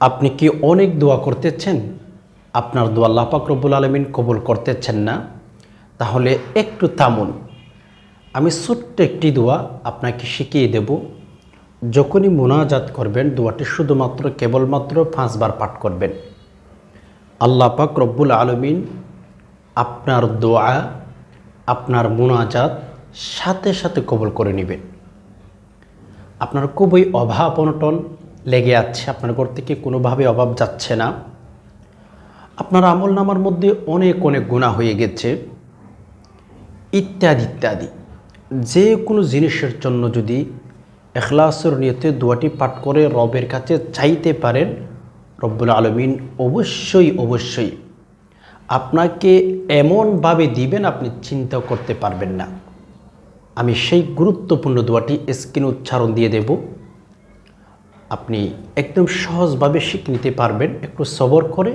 আপনি কি অনেক দোয়া করতেছেন? আপনার দোয়া আল্লাহ পাক রব্বুল আলমিন কবুল করতেছেন না? তাহলে একটু থামুন। আমি ছোট্ট একটি দোয়া আপনাকে শিখিয়ে দেব। যখনই মোনাজাত করবেন, দোয়াটি শুধুমাত্র, কেবলমাত্র পাঁচবার পাঠ করবেন। আল্লাহ পাক রব্বুল আলমিন আপনার দোয়া, আপনার মোনাজাত সাথে সাথে কবুল করে নেবেন। আপনার খুবই অভাব অনটন লেগে আছে, আপনার ঘর থেকে কোনোভাবে অভাব যাচ্ছে না। আপনার আমল নামার মধ্যে অনেক অনেক গুণা হয়ে গেছে। ইত্যাদি ইত্যাদি। যে কোনো জিনিসের জন্য যদি এখলাসের নিয়তে দোয়াটি পাঠ করে রবের কাছে চাইতে পারেন, রব্বুল আলমিন অবশ্যই অবশ্যই আপনাকে এমনভাবে দিবেন আপনি চিন্তা করতে পারবেন না। আমি সেই গুরুত্বপূর্ণ দোয়াটি স্ক্রিন উচ্চারণ দিয়ে দেব। আপনি একদম সহজভাবে শিখে নিতে পারবেন, একটু সবর করে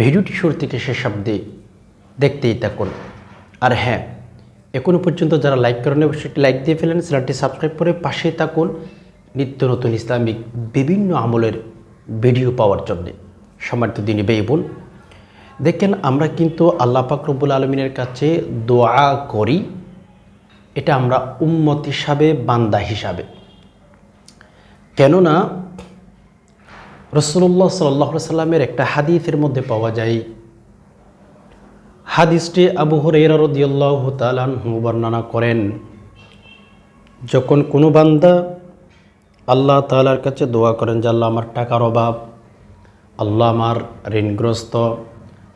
ভিডিওটি শুরু থেকে শেষ অব্দি দেখতেই থাকুন। আর হ্যাঁ এখনও পর্যন্ত যারা লাইক করেন অবশ্যই লাইক দিয়ে ফেলেন, চ্যানেলটি সাবস্ক্রাইব করে পাশেই থাকুন নিত্য নতুন ইসলামিক বিভিন্ন আমলের ভিডিও পাওয়ার জন্যে। সম্মানিত দিনী বেই বোন দেখেন, আমরা কিন্তু আল্লাহ পাক রব্বুল আলমিনের কাছে দোয়া করি। এটা আমরা উম্মত হিসাবে, বান্দা হিসাবে। কেননা রসুল্লাহ সাল্লাহ সাল্লামের একটা হাদিসের মধ্যে পাওয়া যায়। হাদিসটি আবু হরেরা রদিয়াল্লাহ তালানহু বর্ণনা করেন, যখন কোনো বান্দা আল্লাহ তালার কাছে দোয়া করেন যে, আল্লাহ আমার টাকার অভাব, আল্লাহ আমার ঋণগ্রস্ত,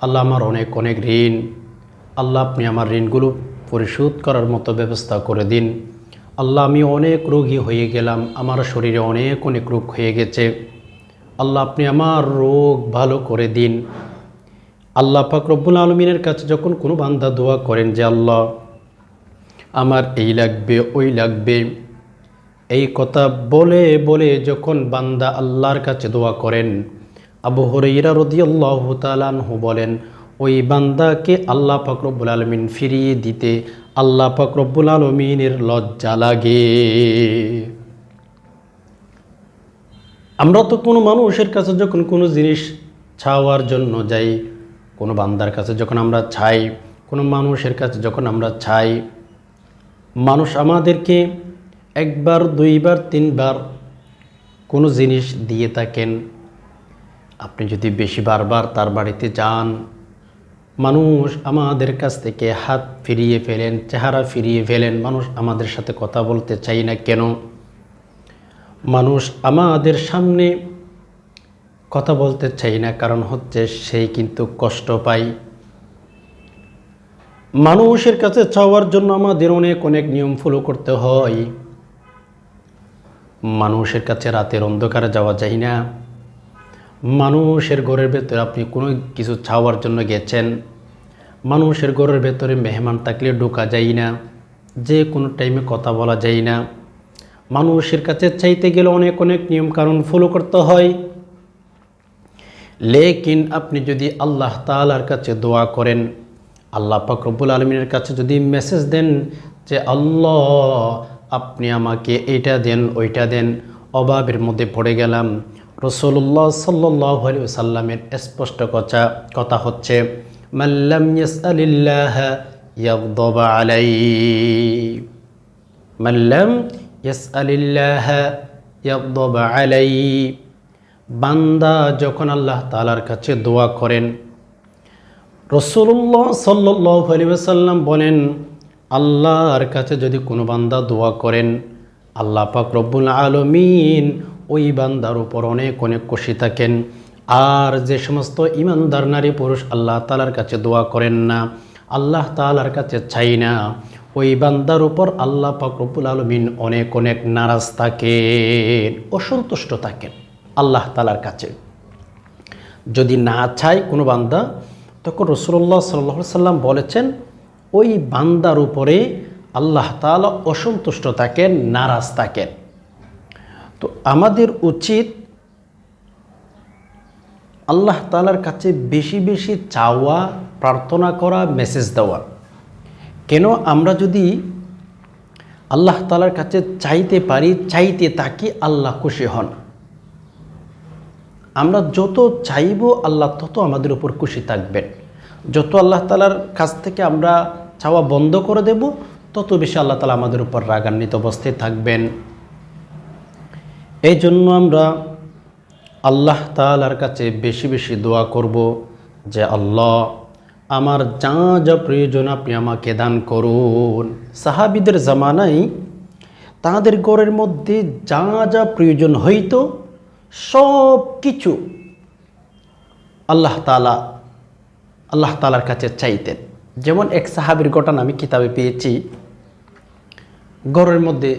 আল্লাহ আমার অনেক অনেক ঋণ, আল্লাহ আপনি আমার ঋণগুলো পরিশোধ করার মতো ব্যবস্থা করে দিন। আল্লাহ, আমি অনেক রোগী হয়ে গেলাম। আমার শরীরে অনেক অনেক রোগ হয়ে গেছে। আল্লাহ, আপনি আমার রোগ ভালো করে দিন। আল্লাহ পাক রব্বুল আলমিনের কাছে যখন কোনো বান্দা দোয়া করেন যে, আল্লাহ, আমার এই লাগবে, ওই লাগবে। এই কথা বলে বলে যখন বান্দা আল্লাহর কাছে দোয়া করেন, আবু হরাইরা রদিয়াল্লাহ তালানহু বলেন, ওই বান্দাকে আল্লাহ ফাকরবুল আলমিন ফিরিয়ে দিতে আল্লাহ ফাকরবুল আলমিনের লজ্জা লাগে। আমরা তো কোনো মানুষের কাছে যখন কোনো জিনিস ছাওয়ার জন্য যাই, কোনো বান্দার কাছে যখন আমরা ছাই, কোনো মানুষের কাছে যখন আমরা ছাই, মানুষ আমাদেরকে একবার, দুইবার, তিনবার কোনো জিনিস দিয়ে থাকেন। আপনি যদি বেশি বারবার তার বাড়িতে যান মানুষ আমাদের কাছ থেকে হাত ফিরিয়ে ফেলেন, চেহারা ফিরিয়ে ফেলেন, মানুষ আমাদের সাথে কথা বলতে চাই না কেন? মানুষ আমাদের সামনে কথা বলতে চাই না, কারণ হচ্ছে সেই কিন্তু কষ্ট পায়। মানুষের কাছে চাওয়ার জন্য আমাদের অনেক অনেক নিয়ম ফলো করতে হয়। মানুষের কাছে রাতের অন্ধকারে যাওয়া যায় না। মানুষের ঘরের ভেতরে আপনি কোনো কিছু চাওয়ার জন্য গেছেন? মানুষের ঘরের ভেতরে মেহমান থাকলে ঢোকা যায় না। যে কোনো টাইমে কথা বলা যায় না। মানুষের কাছে চাইতে গেলে অনেক অনেক নিয়ম কারণ ফলো করতে হয়। লেকিন আপনি যদি আল্লাহ তালার কাছে দোয়া করেন, আল্লাহ পাকরবুল আলমিনের কাছে যদি মেসেজ দেন যে, আল্লাহ, আপনি আমাকে এইটা দেন, ওইটা দেন, অভাবের মধ্যে পড়ে গেলাম। রসুল্লাহ সাল্লাহ সাল্লামের স্পষ্ট কথা কথা হচ্ছে আলাই ইয়াগদাব আলাই বান্দা যখন আল্লাহ তালার কাছে দোয়া করেন, রসুল্লাহ সাল্লাহ সাল্লাম বলেন, আল্লাহর কাছে যদি কোনো বান্দা দোয়া করেন, আল্লাহ পাক রব্বুল আলমিন ওই বান্দার উপর অনেক অনেক খুশি থাকেন। আর যে সমস্ত ইমানদার নারী পুরুষ আল্লাহ তালার কাছে দোয়া করেন না, আল্লাহ তালার কাছে চাই না। ওই বান্দার উপর আল্লাহ পাক রব্বুল আলমিন অনেক অনেক নারাজ থাকেন, অসন্তুষ্ট থাকেন আল্লাহ তালার কাছে। যদি না চায় কোনো বান্দা, তখন রসুল্লাহ সাল্লাহ সাল্লাম বলেছেন, ওই বান্দার উপরে আল্লাহ তালা অসন্তুষ্ট থাকেন, নারাজ থাকেন। তো আমাদের উচিত আল্লাহ তালার কাছে বেশি বেশি চাওয়া, প্রার্থনা করা মেসেজ দেওয়া। কেন আমরা যদি আল্লাহ তালার কাছে চাইতে পারি, চাইতে তাকে আল্লাহ খুশি হন। আমরা যত চাইব, আল্লাহ তত আমাদের উপর খুশি থাকবেন। যত আল্লাহ তালার কাছ থেকে আমরা চাওয়া বন্ধ করে দেব, তত বেশি আল্লাহ তালা আমাদের উপর রাগান্বিত অবস্থায় থাকবেন। এই জন্য আমরা আল্লাহ তালার কাছে বেশি বেশি দোয়া করব যে, আল্লাহ, আমার যা যা প্রয়োজন আপনি আমাকে দান করুন। সাহাবিদের জামানায় তাদের ঘরের মধ্যে যা যা প্রয়োজন হইতো, সব কিছু আল্লাহ তালা আল্লাহ তালার কাছে চাইতেন। যেমন এক সাহাবির ঘটনা আমি কিতাবে পেয়েছি। ঘরের মধ্যে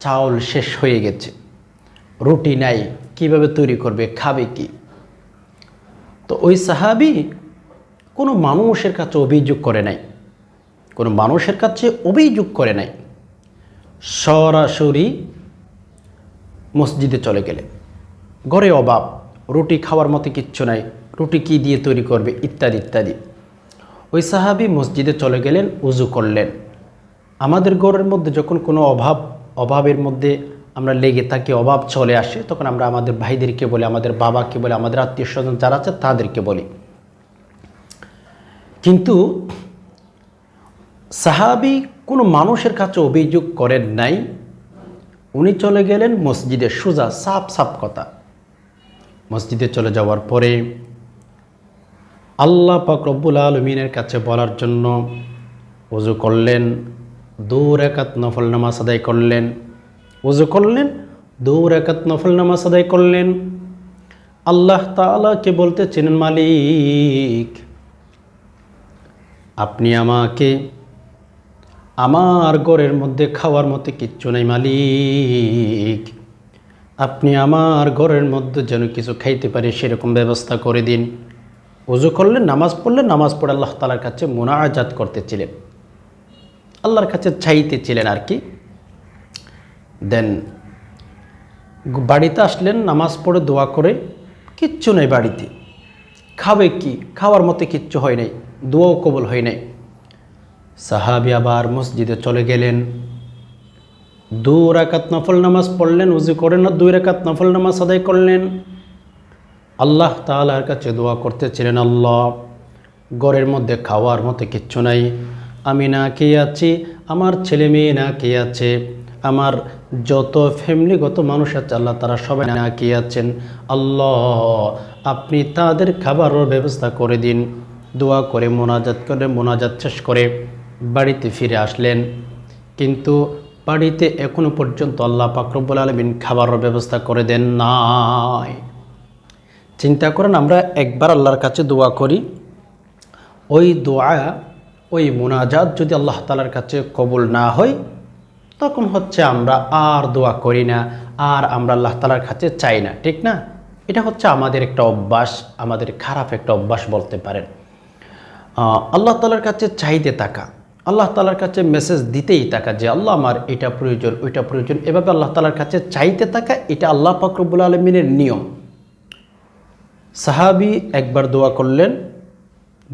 চাউল শেষ হয়ে গেছে। রুটি নাই, কীভাবে তৈরি করবে, খাবে কি? তো ওই সাহাবি কোনো মানুষের কাছে অভিযোগ করে নাই। কোনো মানুষের কাছে অভিযোগ করে নাই। সরাসরি মসজিদে চলে গেলে ঘরে অভাব, রুটি খাওয়ার মতো কিচ্ছু নাই, রুটি কি দিয়ে তৈরি করবে, ইত্যাদি ইত্যাদি। ওই সাহাবি মসজিদে চলে গেলেন, উজু করলেন। আমাদের ঘরের মধ্যে যখন কোনো অভাব, অভাবের মধ্যে আমরা লেগে থাকি অভাব চলে আসে, তখন আমরা আমাদের ভাইদেরকে বলি, আমাদের বাবাকে বলি, আমাদের আত্মীয় স্বজন যারা আছে তাদেরকে বলি। কিন্তু সাহাবি কোনো মানুষের কাছে অভিযোগ করেন নাই, উনি চলে গেলেন মসজিদে সোজা সাপ সাপ কথা। মসজিদে চলে যাওয়ার পরে আল্লাহ পাক রব্বুল আলমিনের কাছে বলার জন্য উজু করলেন দৌড় একাত নফল নামাজ আদায় করলেন। উজু করলেন দৌড় একাত নফল নামাজ আদায় করলেন। আল্লাহ তালাকে বলতে চেনেন মালিক, আপনি আমাকে আমার ঘরের মধ্যে খাওয়ার মতো কিচ্ছু নেই, মালিক। আপনি আমার ঘরের মধ্যে যেন কিছু খাইতে পারি সেরকম ব্যবস্থা করে দিন। উজু করলেন, নামাজ পড়লে নামাজ পড়ে আল্লাহ তালার কাছে মোনাজাত করতেছিলেন। আল্লাহর কাছে চাইতেছিলেন আর কি দেন বাড়িতে আসলেন, নামাজ পড়ে দোয়া করে, কিচ্ছু নেই বাড়িতে। খাবে কি? খাওয়ার মতো কিচ্ছু হয় নাই, দোয়াও কবল হয় নাই। সাহাবি আবার মসজিদে চলে গেলেন। দু রাকাত নফল নামাজ পড়লেন, উজু করেন না, দুই রাকাত নফল নামাজ আদায় করলেন। আল্লাহ তালার কাছে দোয়া করতেছিলেন, আল্লাহ, ঘরের মধ্যে খাওয়ার মতো কিচ্ছু নাই। আমি না কে আছি, আমার ছেলে মেয়ে না কে আছে। আমার যত ফ্যামিলিগত মানুষ আছে, আল্লাহ তারা সবাই না কে আছেন আল্লাহ, আপনি তাদের খাবারের ব্যবস্থা করে দিন। দোয়া করে, মোনাজাত করে, মোনাজাত শেষ করে বাড়িতে ফিরে আসলেন। কিন্তু বাড়িতে এখনও পর্যন্ত আল্লাহ পাকরবুল আলমিন খাবারের ব্যবস্থা করে দেন নাই। চিন্তা করেন, আমরা একবার আল্লাহর কাছে দোয়া করি। ওই দোয়া, ওই মোনাজাত যদি আল্লাহ তালার কাছে কবুল না হয় তখন হচ্ছে আমরা আর দোয়া করি না, আর আমরা আল্লাহ তালার কাছে চাই না, ঠিক না? এটা হচ্ছে আমাদের একটা অভ্যাস, আমাদের খারাপ একটা অভ্যাস বলতে পারেন। আল্লাহ তালার কাছে চাইতে থাকা, আল্লাহ তালার কাছে মেসেজ দিতেই থাকা যে, আল্লাহ আমার এটা প্রয়োজন, ওইটা প্রয়োজন। এভাবে আল্লাহ তালার কাছে চাইতে থাকা, এটা আল্লাহ ফাকরবুল আলমিনের নিয়ম। সাহাবি একবার দোয়া করলেন,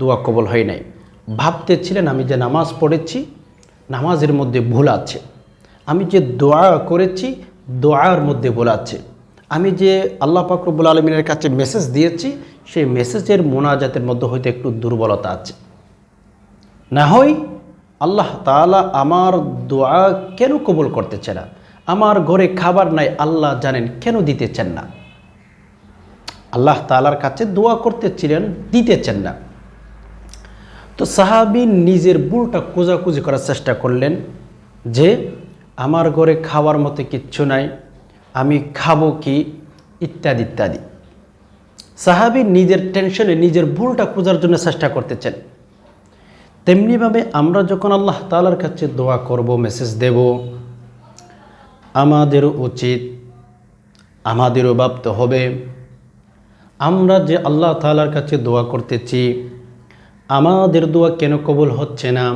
দোয়া কবল হয় নাই। ভাবতেছিলেন আমি যে নামাজ পড়েছি, নামাজের মধ্যে ভুল আছে। আমি যে দোয়া করেছি, দোয়ার মধ্যে ভুল আছে। আমি যে আল্লাহ পাকরবুল আলমিনের কাছে মেসেজ দিয়েছি, সেই মেসেজের মোনাজাতের মধ্যে হয়তো একটু দুর্বলতা আছে। না হয় আল্লাহ তাআলা আমার দোয়া কেন কবুল করতেছে না? আমার ঘরে খাবার নাই, আল্লাহ জানেন কেন দিতেছেন না? আল্লাহ তালার কাছে দোয়া করতেছিলেন, দিতেছেন না। তো সাহাবি নিজের বুলটা কোজাকুজি করার চেষ্টা করলেন যে আমার ঘরে খাওয়ার মতো কিচ্ছু নাই, আমি খাব কি, ইত্যাদি ইত্যাদি। সাহাবি নিজের টেনশনে নিজের ভুলটা খোঁজার জন্য চেষ্টা করতেছেন। তেমনিভাবে আমরা যখন আল্লাহ তালার কাছে দোয়া করব মেসেজ দেব, আমাদেরও উচিত, আমাদেরও ভাবতে হবে। আমরা যে আল্লাহ তালার কাছে দোয়া করতেছি, আমাদের দোয়া কেন কবুল হচ্ছে না?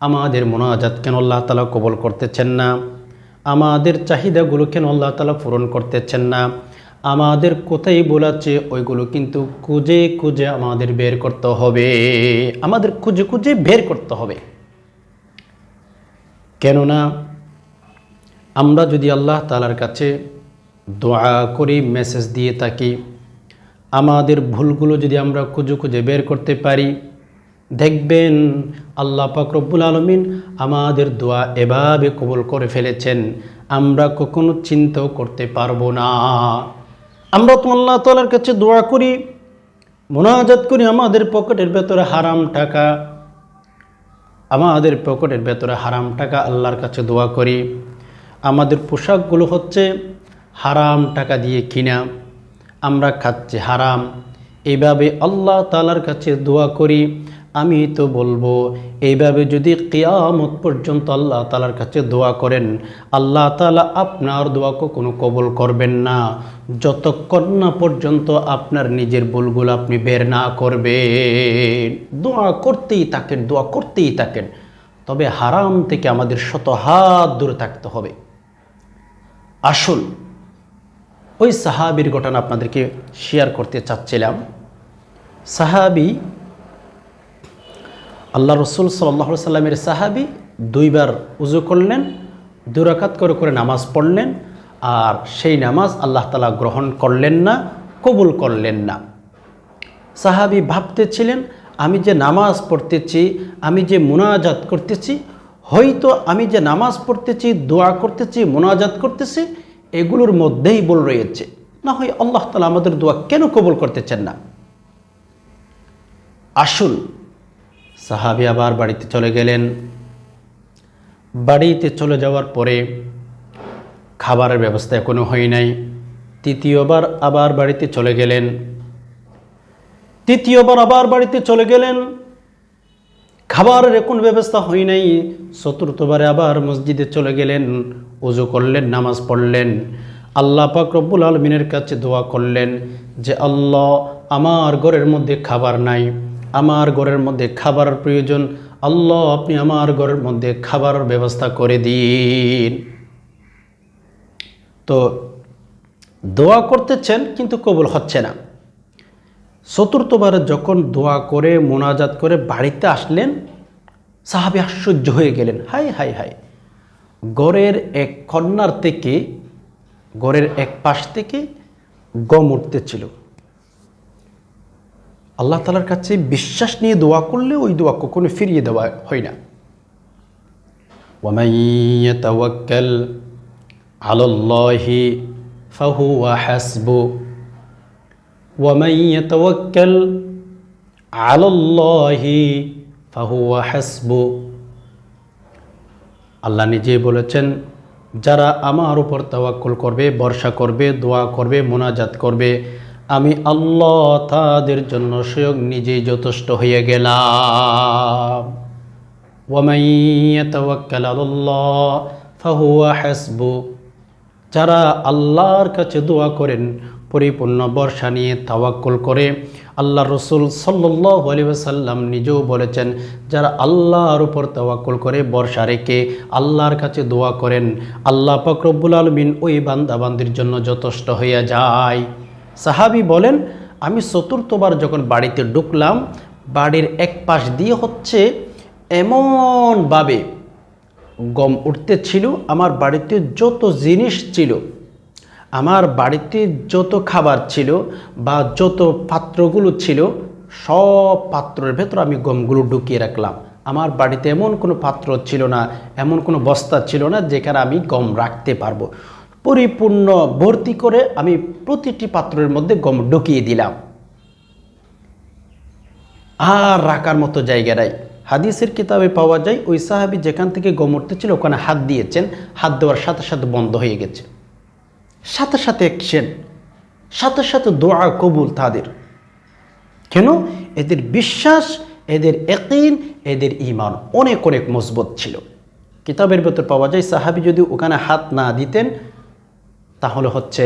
আমাদের মোনাজাত কেন আল্লাহ তালা কবল করতেছেন না? আমাদের চাহিদাগুলো কেন আল্লাহ তালা পূরণ করতেছেন না? আমাদের কোথায় বলাচ্ছে ওইগুলো কিন্তু খুঁজে খুঁজে আমাদের বের করতে হবে। আমাদের খুঁজে খুঁজে বের করতে হবে। কেননা আমরা যদি আল্লাহ তালার কাছে দোয়া করি মেসেজ দিয়ে থাকি, আমাদের ভুলগুলো যদি আমরা খুঁজে খুঁজে বের করতে পারি দেখবেন আল্লাহ পাক রব্বুল আলমিন আমাদের দোয়া এভাবে কবুল করে ফেলেছেন। আমরা কখনো চিন্তাও করতে পারব না। আমরা তো আল্লাহ তালার কাছে দোয়া করি, মোনাজাত করি আমাদের পকেটের ভেতরে হারাম টাকা। আমাদের পকেটের ভেতরে হারাম টাকা আল্লাহর কাছে দোয়া করি। আমাদের পোশাকগুলো হচ্ছে হারাম টাকা দিয়ে কিনা। আমরা খাচ্ছি হারাম। এইভাবে আল্লাহ তালার কাছে দোয়া করি। আমি তো বলব, এইভাবে যদি কিয়ামত পর্যন্ত আল্লাহ তালার কাছে দোয়া করেন, আল্লাহ তালা আপনার দোয়া কোনো কবল করবেন না। যতক্ষণ না পর্যন্ত আপনার নিজের ভুলগুলো আপনি বের না করবেন। দোয়া করতেই থাকেন, দোয়া করতেই থাকেন। তবে হারাম থেকে আমাদের শত হাত দূরে থাকতে হবে। আসল ওই সাহাবির ঘটনা আপনাদেরকে শেয়ার করতে চাচ্ছিলাম। সাহাবি আল্লাহ রসুল সাল্লাহ সাল্লামের সাহাবি দুইবার উজু করলেন দুরাকাত করে করে নামাজ পড়লেন, আর সেই নামাজ আল্লাহ তালা গ্রহণ করলেন না, কবুল করলেন না। সাহাবি ভাবতেছিলেন, আমি যে নামাজ পড়তেছি, আমি যে মোনাজাত করতেছি, হয়তো আমি যে নামাজ পড়তেছি, দোয়া করতেছি, মোনাজাত করতেছি, এগুলোর মধ্যেই বল রয়েছে। না হয় আল্লাহ তালা আমাদের দোয়া কেন কবুল করতেছেন না? আসুন সাহাবি আবার বাড়িতে চলে গেলেন। বাড়িতে চলে যাওয়ার পরে খাবারের ব্যবস্থা এখনও হয় নাই। তৃতীয়বার আবার বাড়িতে চলে গেলেন। তৃতীয়বার আবার বাড়িতে চলে গেলেন। খাবারের এখন ব্যবস্থা হয় নাই। চতুর্থবারে আবার মসজিদে চলে গেলেন। উজু করলেন, নামাজ পড়লেন। আল্লাহ পাক রব্বুল আলমিনের কাছে দোয়া করলেন যে, আল্লাহ, আমার ঘরের মধ্যে খাবার নাই। আমার ঘরের মধ্যে খাবারের প্রয়োজন, আল্লাহ আপনি আমার ঘরের মধ্যে খাবারের ব্যবস্থা করে দিন। তো দোয়া করতেছেন কিন্তু কবুল হচ্ছে না। চতুর্থবার যখন দোয়া করে, মোনাজাত করে বাড়িতে আসলেন, সাহাবি আশ্চর্য হয়ে গেলেন। হাই হাই হাই। গড়ের এক কন্যার থেকে গড়ের এক পাশ থেকে গম উঠতেছিল। আল্লাহ তালার কাছে বিশ্বাস নিয়ে দোয়া করলে ওই দোয়া কখনো ফিরিয়ে দেওয়া হয় না। ওয়ামাইয়াতাওয়াক্কাল আলাল্লাহি ফাহুয়া হাসবু। ওয়ামাইয়াতাওয়াক্কাল আলাল্লাহি ফাহুয়া হাসবু। আল্লাহ নিজে বলেছেন, যারা আমার উপর তাওয়াক্কুল করবে বর্ষা করবে, দোয়া করবে, মোনাজাত করবে আমি আল্লাহ তাদের জন্য সুযোগ নিজেই যথেষ্ট হয়ে গেলাম। যারা আল্লাহর কাছে দোয়া করেন, পরিপূর্ণ বর্ষা নিয়ে তাওয়াক্কুল করে, আল্লাহ রসুল সাল্লাহ সাল্লাম নিজেও বলেছেন, যারা আল্লাহর উপর তাওয়াক্কুল করে, বর্ষা রেখে আল্লাহর কাছে দোয়া করেন, আল্লাহ ফকরবুল আলমিন ওই বান্দাবান্দির জন্য যথেষ্ট হইয়া যায়। সাহাবি বলেন, আমি চতুর্থবার যখন বাড়িতে ঢুকলাম, বাড়ির এক পাশ দিয়ে হচ্ছে এমনভাবে গম উঠতে ছিল আমার বাড়িতে যত জিনিস ছিল, আমার বাড়িতে যত খাবার ছিল বা যত পাত্রগুলো ছিল, সব পাত্রের ভেতর আমি গমগুলো ঢুকিয়ে রাখলাম। আমার বাড়িতে এমন কোনো পাত্র ছিল না, এমন কোনো বস্তা ছিল না, যেখানে আমি গম রাখতে পারব। পরিপূর্ণ ভর্তি করে আমি প্রতিটি পাত্রের মধ্যে গম ঢুকিয়ে দিলাম। আর রাখার মতো জায়গা নাই। হাদিসের কিতাবে পাওয়া যায়, ওই সাহাবি যেখান থেকে গম উঠতেছিল, ওখানে হাত দিয়েছেন। হাত দেওয়ার সাথে সাথে বন্ধ হয়ে গেছে। সাথে সাথে অ্যাকশন সাথে সাথে দোয়া কবুল তাদের। কেন? এদের বিশ্বাস, এদের একিন এদের ইমান অনেক অনেক মজবুত ছিল। কিতাবের ভেতর পাওয়া যায়, সাহাবি যদি ওখানে হাত না দিতেন তাহলে হচ্ছে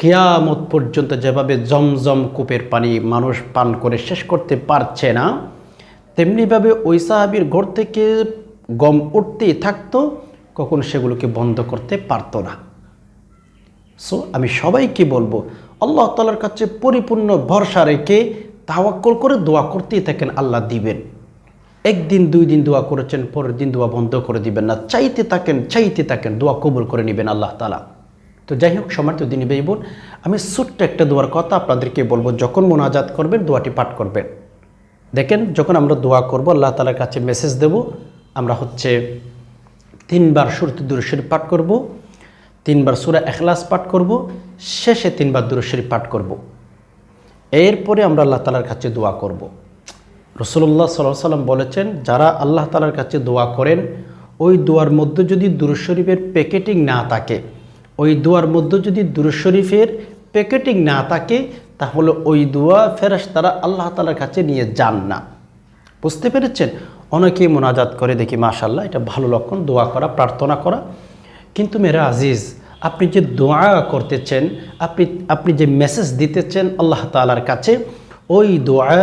কেয়ামত পর্যন্ত যেভাবে জমজম কূপের পানি মানুষ পান করে শেষ করতে পারছে না, তেমনিভাবে ওই সাহাবির ঘর থেকে গম উঠতেই থাকতো, কখনো সেগুলোকে বন্ধ করতে পারতো না। সো আমি সবাইকে বলব, আল্লাহ তালার কাছে পরিপূর্ণ ভরসা রেখে তাওয়াক্কল করে দোয়া করতেই থাকেন, আল্লাহ দিবেন। একদিন, দুই দিন দোয়া করেছেন, পরের দিন দোয়া বন্ধ করে দিবেন না। চাইতে থাকেন চাইতে থাকেন, দোয়া কবুল করে নেবেন আল্লাহ তালা তো যাই হোক, সম্মানিত দিনী বেই বোন, আমি ছোট্ট একটা দোয়ার কথা আপনাদেরকে বলব। যখন মোনাজাত করবেন, দোয়াটি পাঠ করবেন। দেখেন, যখন আমরা দোয়া করব, আল্লাহ তালার কাছে মেসেজ দেব, আমরা হচ্ছে তিনবার সুরতি দুরুশরীফ পাঠ করব, তিনবার সুরা এখলাস পাঠ করব, শেষে তিনবার দুরুশরীফ পাঠ করব। এরপরে আমরা আল্লাহ তালার কাছে দোয়া করব। রসুল্লাহ সাল্লাহ সাল্লাম বলেছেন, যারা আল্লাহ তালার কাছে দোয়া করেন, ওই দোয়ার মধ্যে যদি দুরুশরীফের প্যাকেটিং না থাকে, ওই দোয়ার মধ্যে যদি দুরুশরীফের প্যাকেটিং না থাকে, তাহলে ওই দোয়া ফেরাস তারা আল্লাহ তালার কাছে নিয়ে যান না। বুঝতে পেরেছেন? অনেকেই মোনাজাত করে দেখি মাশাল্লাহ এটা ভালো লক্ষণ, দোয়া করা, প্রার্থনা করা। কিন্তু মেরা আজিজ, আপনি যে দোয়া করতেছেন, আপনি আপনি যে মেসেজ দিতেছেন আল্লাহ তালার কাছে ওই দোয়া,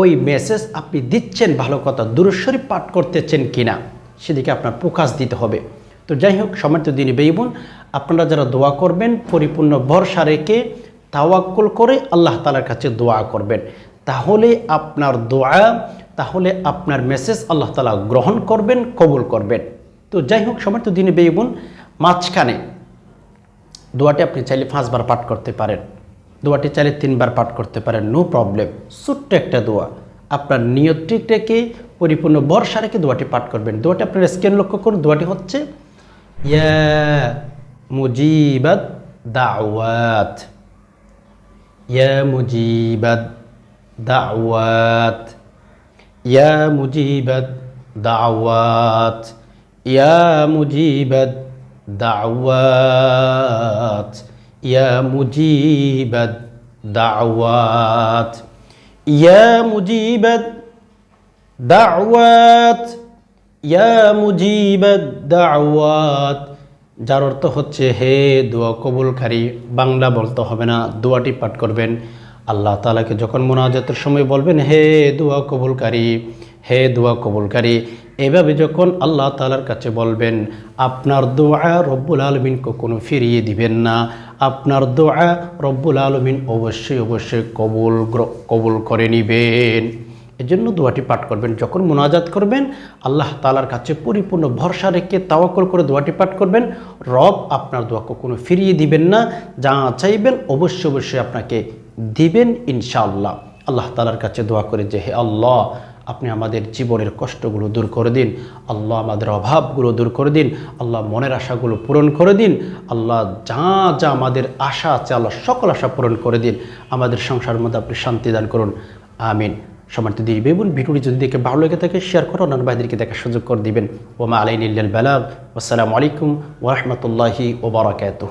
ওই মেসেজ আপনি দিচ্ছেন ভালো কথা দুরস্বরী পাঠ করতেছেন কিনা, সেদিকে আপনার প্রকাশ দিতে হবে। তো যাই হোক সমাজ দিনী বেইবন আপনারা যারা দোয়া করবেন, পরিপূর্ণ ভরসা রেখে তাওয়াক্কুল করে আল্লাহ তালার কাছে দোয়া করবেন। তাহলে আপনার দোয়া, তাহলে আপনার মেসেজ আল্লাহ তালা গ্রহণ করবেন, কবুল করবেন। তো যাই হোক সময় তো দিনে বেইবুন মাঝখানে দোয়াটি আপনি চাইলে পাঁচবার পাঠ করতে পারেন। দোয়াটি চাইলে তিনবার পাঠ করতে পারেন নো প্রবলেম ছোট্ট একটা দোয়া। আপনার নিয়তটি রেখে পরিপূর্ণ বর্ষা রেখে দোয়াটি পাঠ করবেন। দোয়াটি আপনার স্ক্যান লক্ষ্য করুন। দোয়াটি হচ্ছে, ইয়া মুজিবাদ দাওয়াত। ইয়া মুজিবাদ দাওয়াত। ইয়া মুজিবাদ দাওয়াত। ইয়া মুজিবাদ দাওয়াত। ইয়া মুজিবাদ দাওয়াত। ইয়া মুজিবাদ দাওয়াত। ইয়া মুজিবাদ দাওয়াত। যার অর্থ হচ্ছে, হে দোয়া কবুলকারী, বাংলা বলতে হবে না, দোয়াটি পাঠ করবেন। আল্লাহ তালাকে যখন মোনাজাতের সময় বলবেন, হে দোয়া কবুলকারী, হে দোয়া কবুলকারী এভাবে যখন আল্লাহ তালার কাছে বলবেন, আপনার দোয়া রব্বুল আলমিন কখনো ফিরিয়ে দিবেন না। আপনার দোয়া রব্বুল আলমিন অবশ্যই অবশ্যই কবুল কবুল করে নিবেন। এজন্য দোয়াটি পাঠ করবেন। যখন মোনাজাত করবেন, আল্লাহ তালার কাছে পরিপূর্ণ ভরসা রেখে তাওয়াক্কল করে দোয়াটি পাঠ করবেন। রব আপনার দোয়া কখনো ফিরিয়ে দিবেন না। যা চাইবেন অবশ্যই অবশ্যই আপনাকে দিবেন ইনশাআল্লাহ। আল্লাহ তালার কাছে দোয়া করে যে, হে আল্লাহ আপনি আমাদের জীবনের কষ্টগুলো দূর করে দিন। আল্লাহ আমাদের অভাবগুলো দূর করে দিন। আল্লাহ মনের আশাগুলো পূরণ করে দিন। আল্লাহ যা যা আমাদের আশা আছে আল্লাহ সকল আশা পূরণ করে দিন। আমাদের সংসারের মধ্যে আপনি শান্তি দান করুন। আমিন। সমার্থ দিয়ে বেবুন ভিডিওটি যদি দেখে ভালো লেগে থাকে শেয়ার করো। অন্যান্য ভাইদেরকে দেখার সুযোগ করে দিবেন। ওমা আলাইন ইল্লাল বালাগ আসসালামু আলাইকুম ওরহমতুল্লাহি ওবরাকাতুহ